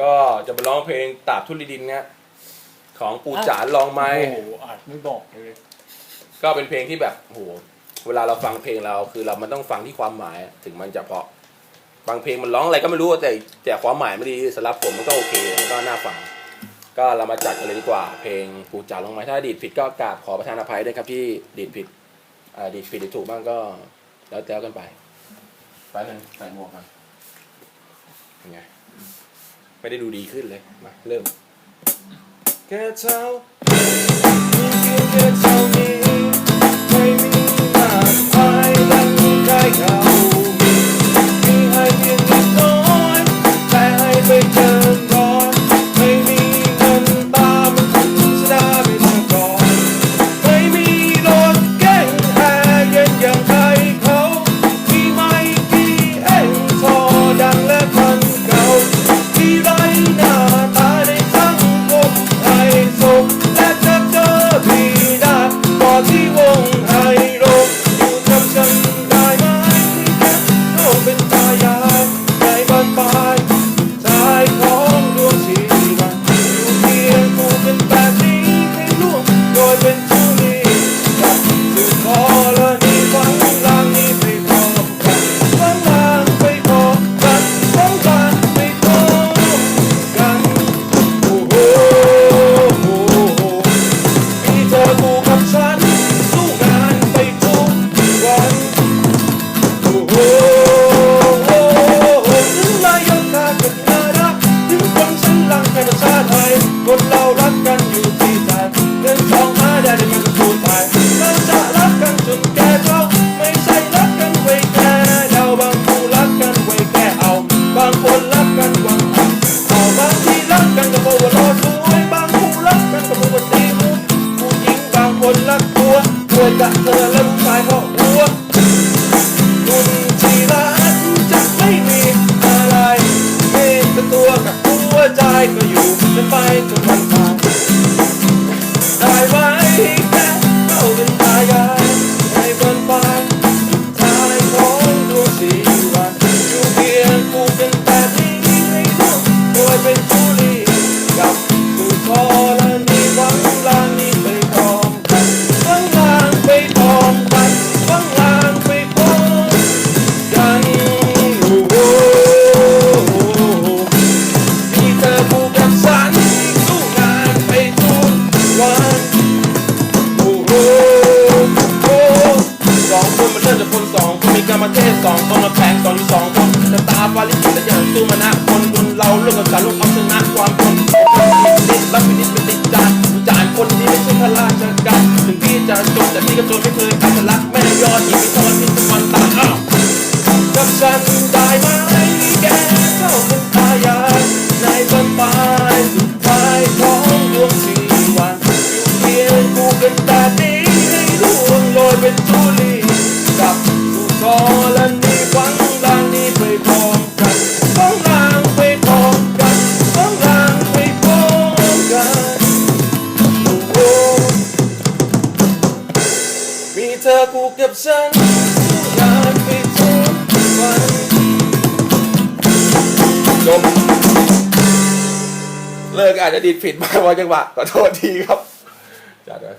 ก็จะมาร้องเพลงตราบทุลีดินเนี่ยของปู่จ๋าลองไหม โอ้โหอาจไม่บอกเลย ก็เป็นเพลงที่แบบโหเวลาเราฟังเพลงเราคือเรามันต้องฟังที่ความหมายถึงมันจะเพราะบางเพลงมันร้องอะไรก็ไม่รู้แต่แต่ความหมายไม่ดีสำหรับผมมันก็โอเคมันก็น่าฟัง ก็เรามาจัดกันเลยดีกว่า เพลงปู่จ๋าลองไหมถ้าดีดผิดก็กราบขอประทานอภัยด้วยครับที่ดีดผิดอ่าดีดผิดหรือถูกบ้างก็ แล้วแต่กันไปไปหนึ่งใส่หมวกกันเป็นไง ไม่ได้ดูดีขึ้นเลย มา เริ่มแค่เช้ามีเพียงแค่เท่า อ วาลิขิตและอย่างสู้มานะคนบุญเราเรื่องกับการลูกเอาชนะความคนติดรับพินิจเป็นติดจานจานคนนี้ไม่ใช่ข้าราชการถึงพี่จะจนแต่พี่ก็จนไม่เคยขาดลักแม่ยอดยิ่งมีตอนที่ทุกวันตาอ้าวกับฉันได้ไหม มีเธอคู่กับฉันอยากไปทุกวันจบเลิกอาจจะดีดผิดมากว่าจังหวะขอโทษทีครับจัดไว้